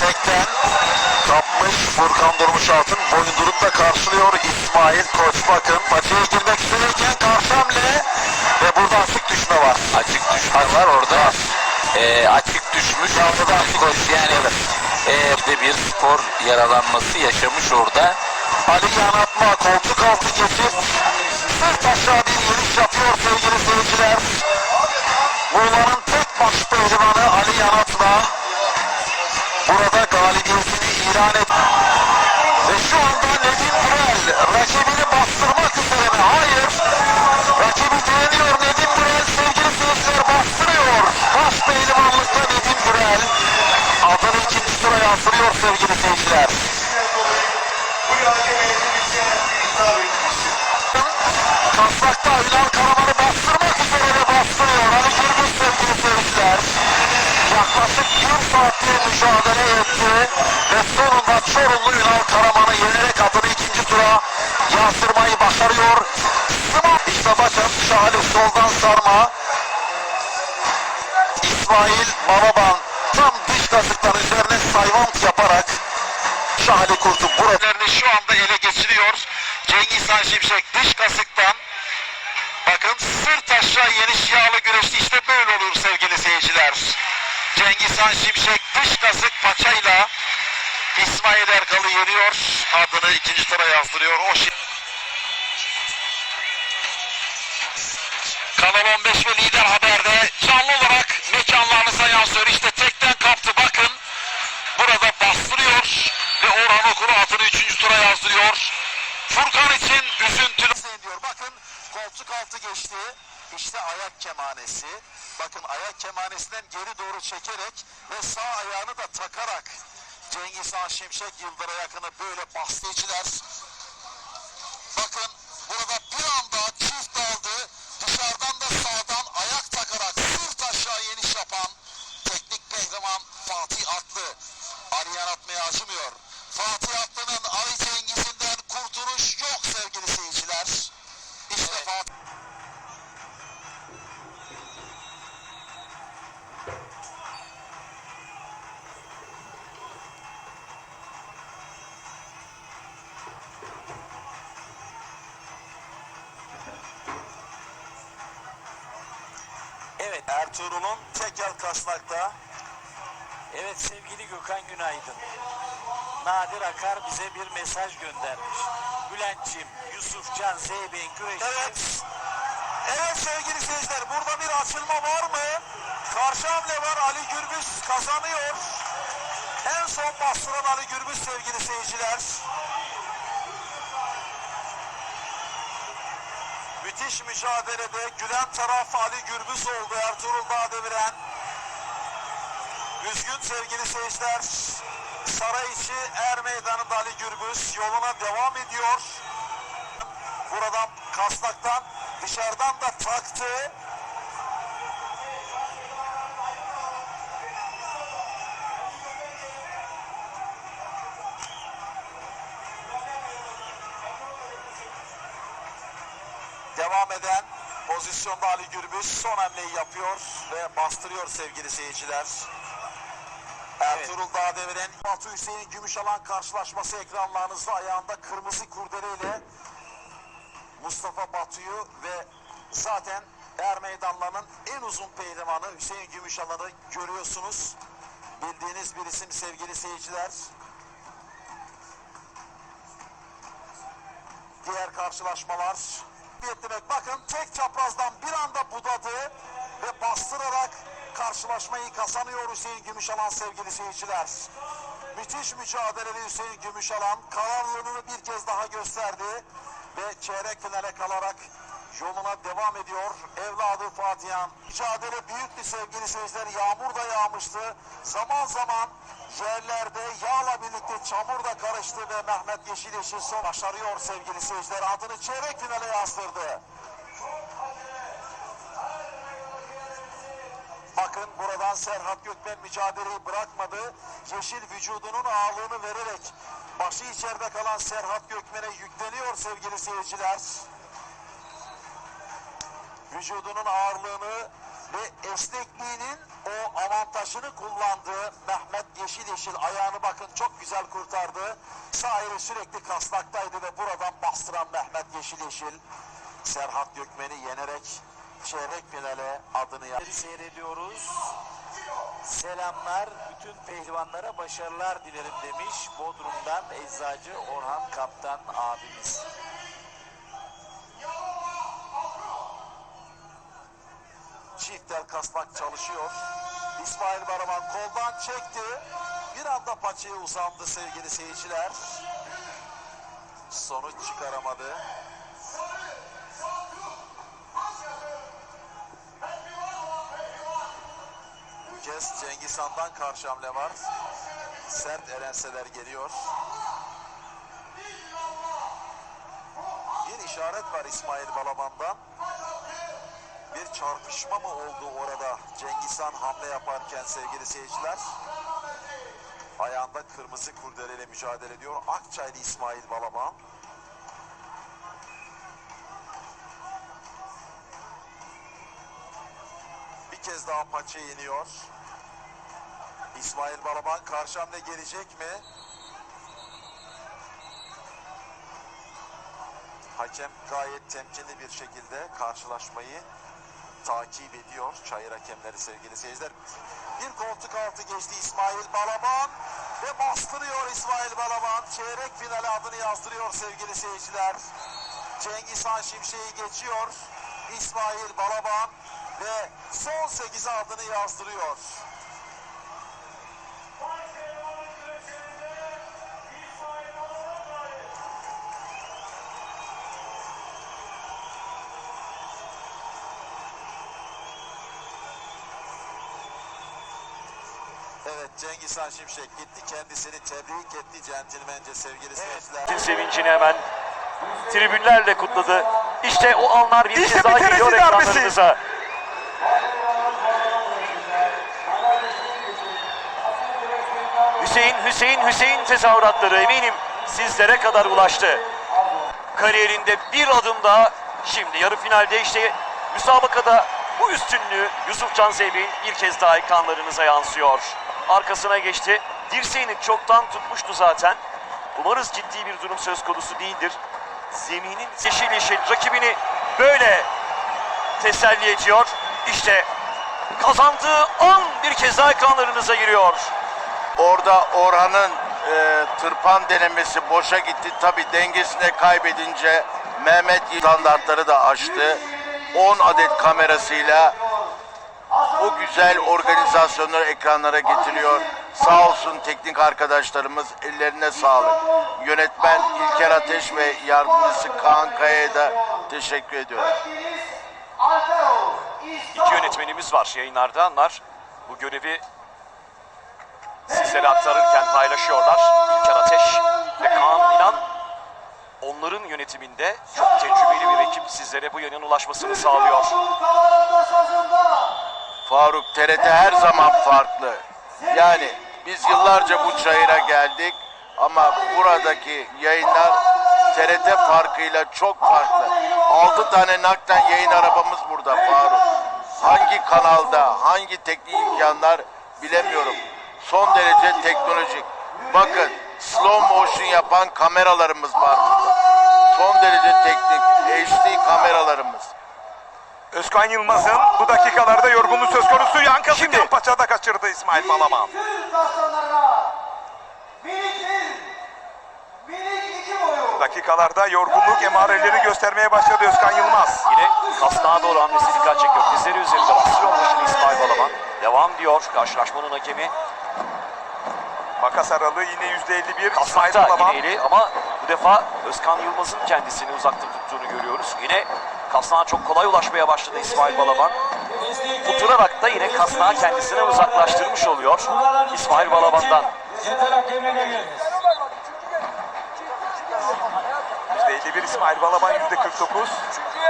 Direkten kapmış Furkan Durmuş Altın boyundurukla karşılıyor İsmail Koç bakın maçaya girmek üzereyken karşı hamle ve burada açık düşme var. Açık düşme var orada. Ee, açık düşmüş. Orada açık koş yani. Bir de bir spor yaralanması yaşamış orada. Ali Yanatma koltuk altı geçip sırt aşağı bir yürüyüş yapıyor sevgili seyirciler. Muğla'nın tek baş pehlivanı Ali Yanatma burada galibiyetini ilan etti. Ve şu anda Nedim Burel rakibini bastırmak üzere mi? Hayır. Rakibi direniyor Nedim Burel sevgili seyirciler bastırıyor. Baş pehlivanlıkta Nedim Burel adını ikinci sıra yansırıyor sevgili seyirciler. Kasrakta Ünal Karaman'ı bastırmak üzere ve bastırıyor. Ali Gürbüz sevgili seyirciler. Yaklaşık bir saattir mücadele etti ve sonunda Çorumlu Ünal Karaman'ı yenerek adını ikinci tura yansırmayı başarıyor. İşte bakın Şahali soldan sarma. İsmail Balaban tam dış kasıktan üzerine sayvant yaparak Şahali Kurt'u buralarını şu anda ele geçiriyor. Cengiz Han Şimşek dış kasıktan bakın sırt aşağı yeniş yağlı güreşti işte böyle olur sevgili seyirciler. Cengiz Han Şimşek dış kasık paçayla İsmail Erkal'ı yeniyor. Adını ikinci tura yazdırıyor. O şi- Kanal 15 ve Lider Haber'de canlı olarak mekanlarınıza yansıyor. İşte tekten kaptı bakın. Burada bastırıyor ve Orhan Okulu atını 3. tura yazdırıyor. Furkan için üzüntülü. Bakın koltuk altı geçti. İşte ayak kemanesi. Bakın ayak kemanesinden geri doğru çekerek ve sağ ayağını da takarak Cengiz Han Şimşek Yıldıra yakını böyle bastırıcılar. Bakın Evet Ertuğrul'un tekel kasnakta. Evet sevgili Gökhan Günaydın. Nadir Akar bize bir mesaj göndermiş. Bülent'ciğim, Yusufcan, Zeybek'in güreşi Evet. Evet sevgili seyirciler burada bir açılma var mı? Karşı hamle var Ali Gürbüz kazanıyor. En son bastıran Ali Gürbüz sevgili seyirciler. Müthiş mücadelede gülen taraf Ali Gürbüz oldu Ertuğrul Dağdeviren. Üzgün sevgili seyirciler. Saray içi Er Meydanı'nda Ali Gürbüz yoluna devam ediyor. Buradan kasnaktan dışarıdan da taktı. Devam eden pozisyonda Ali Gürbüz son hamleyi yapıyor ve bastırıyor sevgili seyirciler. Ertuğrul Dağdeviren Batu Hüseyin Gümüşalan karşılaşması ekranlarınızda ayağında kırmızı kurdeleyle Mustafa Batu'yu ve zaten Er meydanlarının en uzun pehlivanı Hüseyin Gümüşalan'ı görüyorsunuz. Bildiğiniz bir isim sevgili seyirciler. Diğer karşılaşmalar. Demek bakın tek çaprazdan bir anda budadı ve bastırarak karşılaşmayı kazanıyor Hüseyin Gümüşalan sevgili seyirciler. Müthiş mücadeleli Hüseyin Gümüşalan kararlılığını bir kez daha gösterdi ve çeyrek finale kalarak yoluna devam ediyor. Evladı Fatihan. Mücadele büyüktü sevgili seyirciler. Yağmur da yağmıştı. Zaman zaman yerlerde yağla birlikte çamur da karıştı ve Mehmet Yeşileş'i son başarıyor sevgili seyirciler. Adını çeyrek finale yazdırdı. Bakın buradan Serhat Gökmen mücadeleyi bırakmadı. Yeşil vücudunun ağırlığını vererek başı içeride kalan Serhat Gökmen'e yükleniyor sevgili seyirciler. Vücudunun ağırlığını ve esnekliğinin o avantajını kullandığı Mehmet Yeşil yeşil ayağını bakın çok güzel kurtardı. Sağ eli sürekli kasnaktaydı ve buradan bastıran Mehmet Yeşil Yeşil Serhat Gökmen'i yenerek çeyrek finale adını yaptı. seyrediyoruz. Selamlar bütün pehlivanlara başarılar dilerim demiş Bodrum'dan Eczacı Orhan Kaptan abimiz. Çifter kasnak çalışıyor. İsmail Baraman koldan çekti. Bir anda paçaya uzandı sevgili seyirciler. Sonuç çıkaramadı. Bu kez Cengiz Han'dan karşı hamle var. Sert erenseler geliyor. Bir işaret var İsmail Balaban'dan. Bir çarpışma mı oldu orada Cengiz Han hamle yaparken sevgili seyirciler? Ayağında kırmızı kurdeleyle mücadele ediyor. Akçaylı İsmail Balaban. Bir kez daha paça iniyor. İsmail Balaban karşı hamle gelecek mi? Hakem gayet temkinli bir şekilde karşılaşmayı takip ediyor. Çayır hakemleri sevgili seyirciler. Bir koltuk altı geçti İsmail Balaban ve bastırıyor İsmail Balaban. Çeyrek finale adını yazdırıyor sevgili seyirciler. Cengiz Han Şimşek'i geçiyor. İsmail Balaban ve son 8'e adını yazdırıyor. Evet Cengiz Han Şimşek gitti kendisini tebrik etti centilmence sevgili seyirciler. sevincini hemen tribünlerle kutladı. İşte o anlar bir İşte kez daha geliyor ekranlarınıza. Hüseyin, Hüseyin, Hüseyin tezahüratları eminim sizlere kadar ulaştı. Kariyerinde bir adım daha şimdi yarı finalde işte müsabakada bu üstünlüğü Yusuf Can Zeybek'in bir kez daha ekranlarınıza yansıyor. Arkasına geçti. Dirseğini çoktan tutmuştu zaten. Umarız ciddi bir durum söz konusu değildir. Zeminin yeşil yeşil rakibini böyle teselli ediyor. İşte kazandığı an bir kez daha ekranlarınıza giriyor. Orada Orhan'ın e, tırpan denemesi boşa gitti. Tabi dengesini kaybedince Mehmet standartları da aştı. 10 adet kamerasıyla güzel organizasyonları ekranlara getiriyor. Sağ olsun teknik arkadaşlarımız ellerine sağlık. Yönetmen İlker Ateş ve yardımcısı Kaan Kaya'ya da teşekkür ediyorum. İki yönetmenimiz var yayınlarda. Onlar bu görevi sizlere aktarırken paylaşıyorlar. İlker Ateş ve Kaan İnan. Onların yönetiminde çok tecrübeli bir ekip sizlere bu yayının ulaşmasını sağlıyor. Faruk TRT her zaman farklı. Yani biz yıllarca bu çayıra geldik ama buradaki yayınlar TRT farkıyla çok farklı. 6 tane naklen yayın arabamız burada Faruk. Hangi kanalda, hangi teknik imkanlar bilemiyorum. Son derece teknolojik. Bakın slow motion yapan kameralarımız var burada. Son derece teknik HD kameralarımız. Özkan Yılmaz'ın bu dakikalarda yorgunluğu söz konusu. Yankı paçada kaçırdı İsmail Balaban. Dakikalarda yorgunluk emarelerini göstermeye başladı Özkan Yılmaz. Yine kasnağa doğru hamlesi dikkat çekiyor. Dizleri üzerinde bastırıyor başını İsmail Balaban. Devam diyor karşılaşmanın hakemi. Makas aralığı yine %51. İsmail Kasnakta Balaban. yine eli ama bu defa Özkan Yılmaz'ın kendisini uzakta tuttuğunu görüyoruz. Yine kasnağa çok kolay ulaşmaya başladı İsmail Balaban. Tutturarak da yine kasnağı kendisine uzaklaştırmış oluyor İsmail Balaban'dan. %51 İsmail Balaban %49.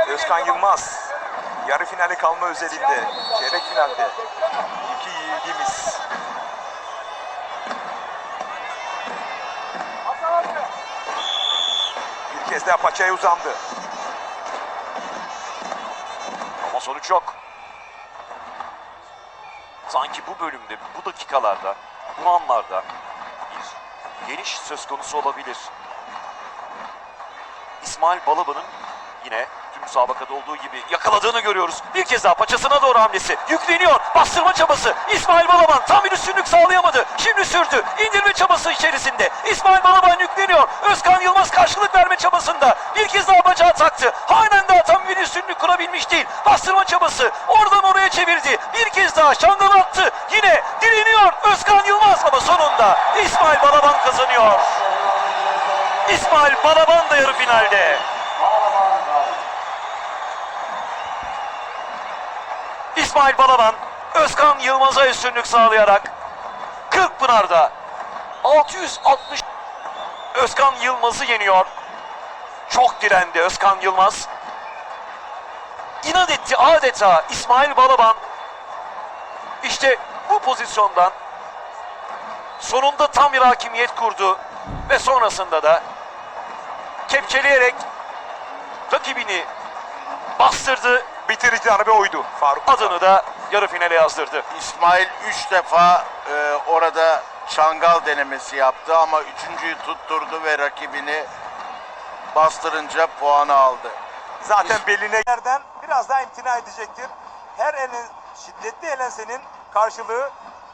Özkan Yılmaz yarı finale kalma özelinde. Çeyrek finalde. İki yiğidimiz. Bir kez daha paçaya uzandı. Sonuç yok. Sanki bu bölümde, bu dakikalarda bu anlarda bir geniş söz konusu olabilir. İsmail Balaban'ın yine tüm müsabakada olduğu gibi yakaladığını görüyoruz. Bir kez daha paçasına doğru hamlesi. Yükleniyor. Bastırma çabası. İsmail Balaban tam bir üstünlük sağlayamadı. Şimdi sürdü. İndirme çabası içerisinde. İsmail Balaban yükleniyor. Özkan Yılmaz karşılık verme çabasında. Bir kez daha bacağı taktı. Bir kurabilmiş değil. Bastırma çabası. Oradan oraya çevirdi. Bir kez daha şandalı attı. Yine direniyor Özkan Yılmaz ama sonunda İsmail Balaban kazanıyor. İsmail Balaban da yarı finalde. İsmail Balaban Özkan Yılmaz'a üstünlük sağlayarak Kırkpınar'da 660 Özkan Yılmaz'ı yeniyor. Çok direndi Özkan Yılmaz. İnat etti adeta İsmail Balaban. İşte bu pozisyondan sonunda tam bir hakimiyet kurdu ve sonrasında da kepçeleyerek rakibini bastırdı Bitirici darbe oydu Faruk. adını da yarı finale yazdırdı. İsmail 3 defa e, orada çangal denemesi yaptı ama üçüncüyü tutturdu ve rakibini bastırınca puanı aldı. Zaten beline yerden biraz daha imtina edecektir. Her elen, şiddetli elensenin karşılığı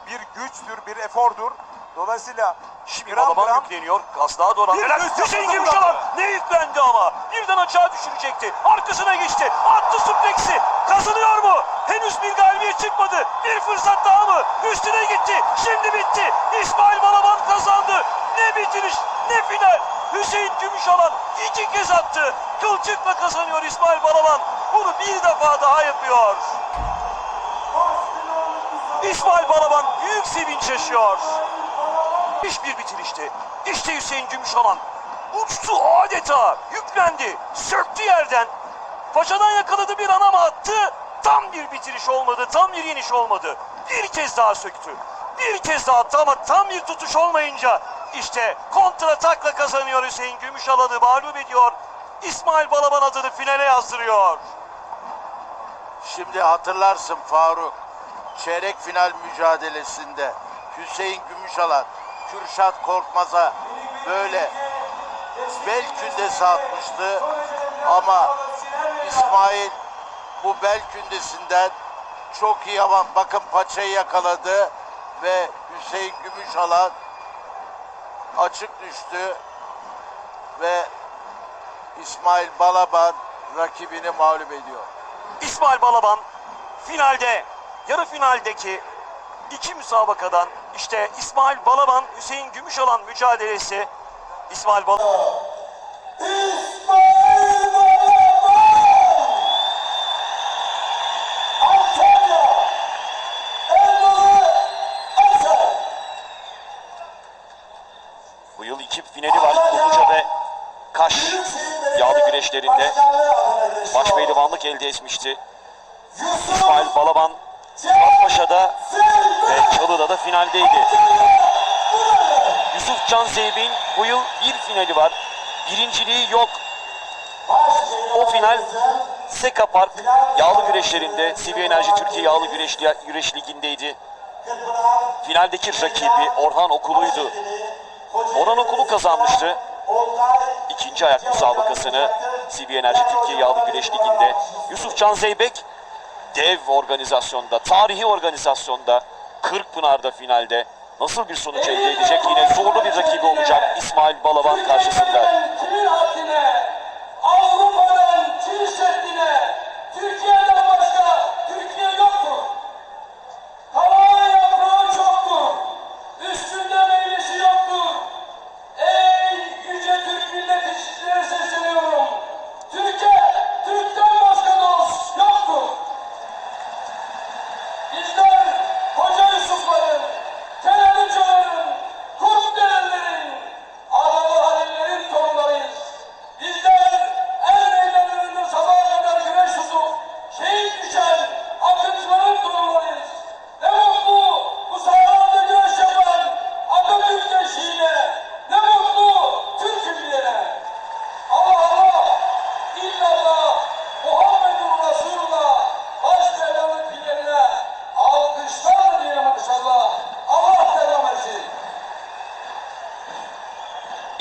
bir güçtür, bir efordur. Dolayısıyla Şimdi gram Balaban gram yükleniyor. Gazlığa doğru üst Hüseyin Gümüşalan ne yüklendi ama. Birden aşağı düşürecekti. Arkasına geçti. Attı supleksi. Kazanıyor mu? Henüz bir galibiyet çıkmadı. Bir fırsat daha mı? Üstüne gitti. Şimdi bitti. İsmail Balaban kazandı. Ne bitiriş ne final. Hüseyin Gümüşalan iki kez attı. Kılçıkla kazanıyor İsmail Balaban. Bunu bir defa daha yapıyor. İsmail Balaban büyük sevinç yaşıyor. Hiçbir bitirişti. İşte Hüseyin Gümüşalan. Uçtu adeta. Yüklendi. Söktü yerden. Paçadan yakaladı bir anama attı. Tam bir bitiriş olmadı. Tam bir yeniş olmadı. Bir kez daha söktü. Bir kez daha attı ama tam bir tutuş olmayınca işte kontra takla kazanıyor Hüseyin Gümüşalan'ı mağlup ediyor. İsmail Balaban adını finale yazdırıyor. Şimdi hatırlarsın Faruk. Çeyrek final mücadelesinde Hüseyin Gümüşalan Kürşat Korkmaz'a böyle bel kündesi atmıştı. Ama İsmail bu bel kündesinden çok iyi ama bakın paçayı yakaladı ve Hüseyin Gümüşalan açık düştü ve İsmail Balaban rakibini mağlup ediyor. İsmail Balaban finalde, yarı finaldeki iki müsabakadan işte İsmail Balaban, Hüseyin Gümüşalan mücadelesi. İsmail Balaban Bu yıl iki finali var. Kumluca ve Kaş yağlı güreşlerinde baş pehlivanlık elde etmişti. İsmail Balaban Paşa'da ve Çalı'da da finaldeydi. Yusuf Can Zeybek'in bu yıl bir finali var. Birinciliği yok. O final Seka Park yağlı güreşlerinde CV Enerji Türkiye Yağlı Güreş, Güreş Ligi'ndeydi. Finaldeki rakibi Orhan Okulu'ydu. Orhan Okulu kazanmıştı. İkinci ayak müsabakasını CV Enerji Türkiye Yağlı Güreş Ligi'nde. Yusuf Can Zeybek dev organizasyonda, tarihi organizasyonda Kırkpınar'da finalde nasıl bir sonuç elde edecek? Yine zorlu bir rakibi olacak İsmail Balaban karşısında.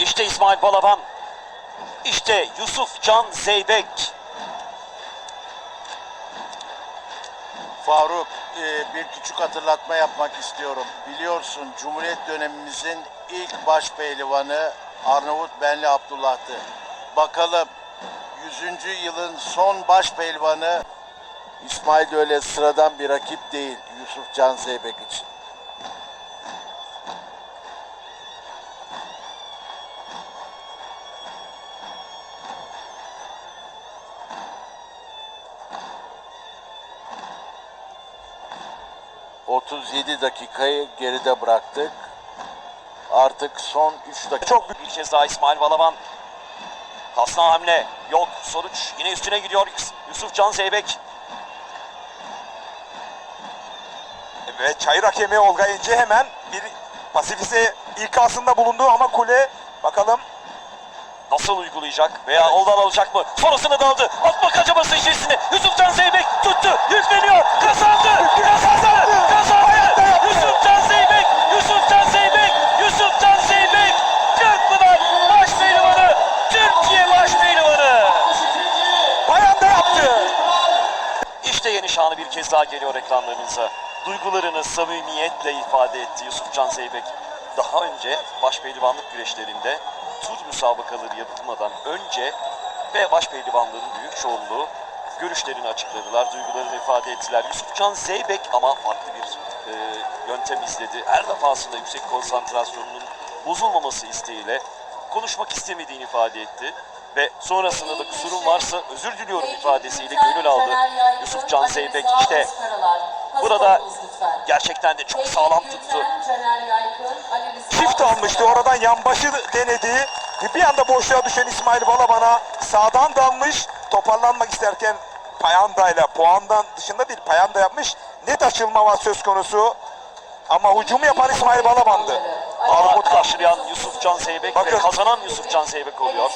İşte İsmail Balaban. İşte Yusuf Can Zeybek. Faruk e, bir küçük hatırlatma yapmak istiyorum. Biliyorsun Cumhuriyet dönemimizin ilk baş pehlivanı Arnavut Benli Abdullah'tı. Bakalım 100. yılın son baş pehlivanı İsmail öyle sıradan bir rakip değil Yusuf Can Zeybek için. ...37 dakikayı geride bıraktık. Artık son 3 dakika... Çok büyük bir kez daha İsmail Balaban. Kasna hamle. Yok. Sonuç yine üstüne gidiyor. Yus- Yusuf Can Zeybek. Ve çayır hakemi Olga İnce hemen bir pasifize ikasında bulundu ama kule bakalım Nasıl uygulayacak veya oldan alacak mı? Sonrasında daldı. Atma samimiyetle ifade etti Yusuf Can Zeybek. Daha önce başpehlivanlık güreşlerinde tur müsabakaları yapılmadan önce ve başpehlivanların büyük çoğunluğu görüşlerini açıkladılar, duygularını ifade ettiler. Yusuf Can Zeybek ama farklı bir e, yöntem izledi. Her defasında yüksek konsantrasyonunun bozulmaması isteğiyle konuşmak istemediğini ifade etti. Ve sonrasında da kusurum varsa özür diliyorum ifadesiyle gönül aldı. Yusuf Can Zeybek işte burada gerçekten de çok sağlam tuttu. Çift almıştı oradan yanbaşı denedi. Bir anda boşluğa düşen İsmail Balaban'a sağdan dalmış. Toparlanmak isterken payandayla puandan dışında değil payanda yapmış. Net açılma var söz konusu. Ama hücumu yapan İsmail Balaban'dı. Armut karşılayan Yusuf Can Zeybek ve Bakın. kazanan Yusuf Can Zeybek oluyor.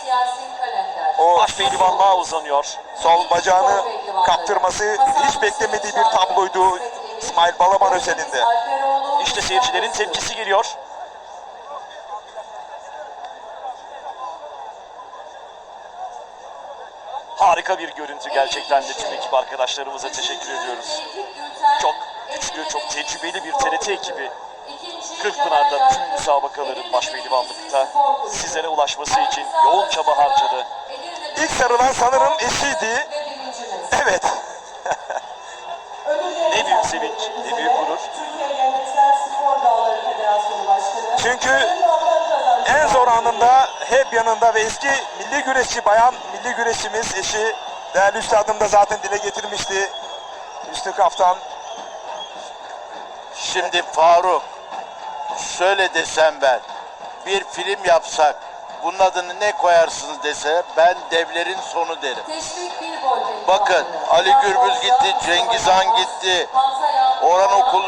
O pehlivanlığa uzanıyor. sol bacağını kaptırması hiç beklemediği bir tabloydu İsmail Balaban özelinde. İşte seyircilerin tepkisi geliyor. Harika bir görüntü gerçekten de tüm ekip arkadaşlarımıza teşekkür ediyoruz. Çok güçlü, çok tecrübeli bir TRT ekibi Kırkpınar'da tüm müsabakaların başpehlivanlıkta sizlere ulaşması için yoğun çaba harcadı. İlk sarılan sanırım eşiydi. Evet. Ne büyük sevinç, ne büyük gurur. Türkiye Geleneksel Spor Dalları Federasyonu Başkanı. Çünkü en zor anında hep yanında ve eski milli güreşçi bayan milli güreşçimiz eşi değerli üstadım da zaten dile getirmişti. Üstü kaftan. Şimdi Faruk şöyle desem ben bir film yapsak bunun adını ne koyarsınız dese ben devlerin sonu derim. Bakın Ali Gürbüz gitti, Cengiz Han gitti, Orhan Okul